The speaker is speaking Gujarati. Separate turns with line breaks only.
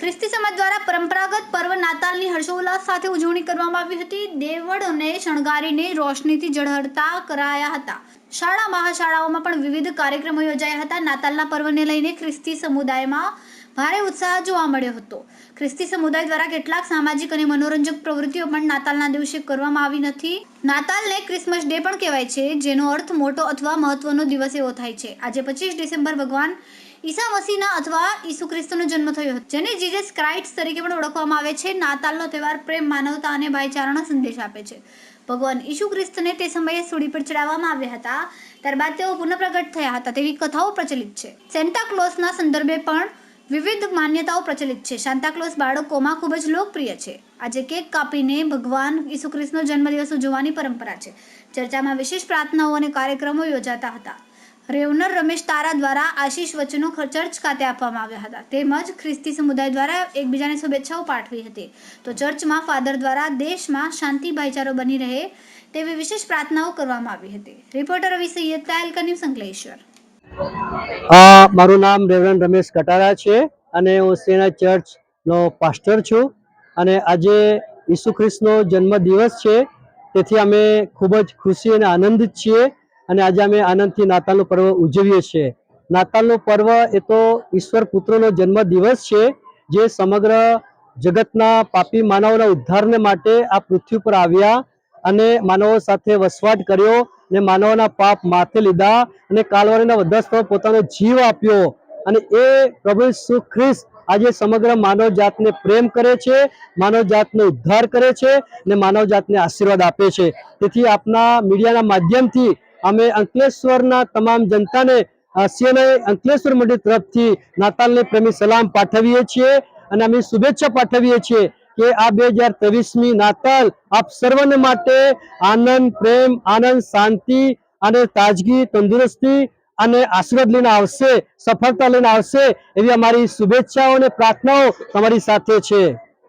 ખ્રિસ્તી સમાજ દ્વારા પરંપરાગત પર્વ નાતાલની હર્ષોલ્લાસ સાથે ઉજવણી કરવામાં આવી હતી. દેવળોને શણગારીને રોશનીથી જળહળતા કરાયા હતા. શાળા, મહાશાળાઓમાં પણ વિવિધ કાર્યક્રમો યોજાયા હતા. નાતાલના પર્વને લઈને ખ્રિસ્તી સમુદાયમાં ભારે ઉત્સાહ જોવા મળ્યો હતો. ખ્રિસ્તી સમુદાય દ્વારા કેટલાક સામાજિક અને મનોરંજક પ્રવૃત્તિઓ પણ નાતાલના દિવસે કરવામાં આવી નથી. નાતાલને ક્રિસમસ ડે પણ કહેવાય છે, જેનો અર્થ મોટો અથવા મહત્વનો દિવસ એવો થાય છે. આજે પચીસ ડિસેમ્બર ભગવાન ઈસા મસીના અથવા ઈસુ ખ્રિસ્તનો જન્મ થયો હતો, જેને જીસસ ક્રાઇસ્ટ તરીકે પણ ઓળખવામાં આવે છે. નાતાલનો તહેવાર પ્રેમ, માનવતા અને ભાઈચારાનો સંદેશ આપે છે. ભગવાન ઈસુ ખ્રિસ્તને તે સમયે સૂડી પર ચડાવવામાં આવ્યા હતા. ત્યારબાદ તેઓ પુનઃ પ્રગટ થયા હતા. તેવી કથાઓ પ્રચલિત છે. સેન્ટા ક્લોઝના સંદર્ભે પણ વિવિધ માન્યતાઓ પ્રચલિત છે. સાંતાક્લોઝ બાળકોમાં ખૂબ જ લોકપ્રિય છે. આજે કેક કાપીને ભગવાન ઈસુ ખ્રિસ્તનો જન્મદિવસ ઉજવવાની પરંપરા છે. ચર્ચામાં વિશેષ પ્રાર્થનાઓ અને કાર્યક્રમો યોજાતા હતા. રેવનર રમેશ તારા દ્વારા આશીષ વચનો ચર્ચ ખાતે આપવામાં આવ્યા હતા. તેમજ ખ્રિસ્તી સમુદાય દ્વારા એકબીજાને શુભેચ્છાઓ પાઠવી હતી. તો ચર્ચમાં ફાધર દ્વારા દેશમાં શાંતિ ભાઈચારો બની રહે તેવી વિશેષ પ્રાર્થનાઓ કરવામાં આવી હતી. રિપોર્ટર વિશે સૈયદ તાયલ સંકલેશ્વર.
મારું નામ રેવરન રમેશ કટારા છે અને હું સેના ચર્ચનો પાસ્ટર છું અને આજે ઈસુ ખ્રિસ્તનો જન્મદિવસ છે. તેથી અમે ખૂબ જ ખુશી અને આનંદિત છીએ અને આજે અમે આનંદથી નાતાલનું પર્વ ઉજવીએ છીએ. નાતાલનું પર્વ એ તો ઈશ્વર પુત્રનો જન્મદિવસ છે, જે સમગ્ર જગતના પાપી માનવના ઉદ્ધારને માટે આ પૃથ્વી પર આવ્યા અને માનવો સાથે વસવાટ કર્યો ને માનવના પાપ માથે લીધા અને કાલવારીના બધા સ્થળો પોતાનો જીવ આપ્યો. અને એ પ્રભુ ઈસુ ખ્રિસ્ત આજે સમગ્ર માનવ જાતને પ્રેમ કરે છે, માનવ જાતનો ઉદ્ધાર કરે છે અને માનવ જાતને આશીર્વાદ આપે છે. તેથી આપના મીડિયાના માધ્યમથી અમે અંકલેશ્વરના તમામ જનતાને સીએનઆઈ અંકલેશ્વર મંડળ તરફથી નાતાલને પ્રેમી સલામ પાઠવીએ છીએ અને અમે શુભેચ્છા પાઠવીએ છીએ. કે આ બે હજાર ત્રેવીસમી નાતાલ આપ સર્વને માટે આનંદ, પ્રેમ, આનંદ, શાંતિ અને તાજગી, તંદુરસ્તી અને આશીર્વાદ લઈને આવશે, સફળતા લઈને આવશે એવી અમારી શુભેચ્છાઓ અને પ્રાર્થનાઓ તમારી સાથે છે.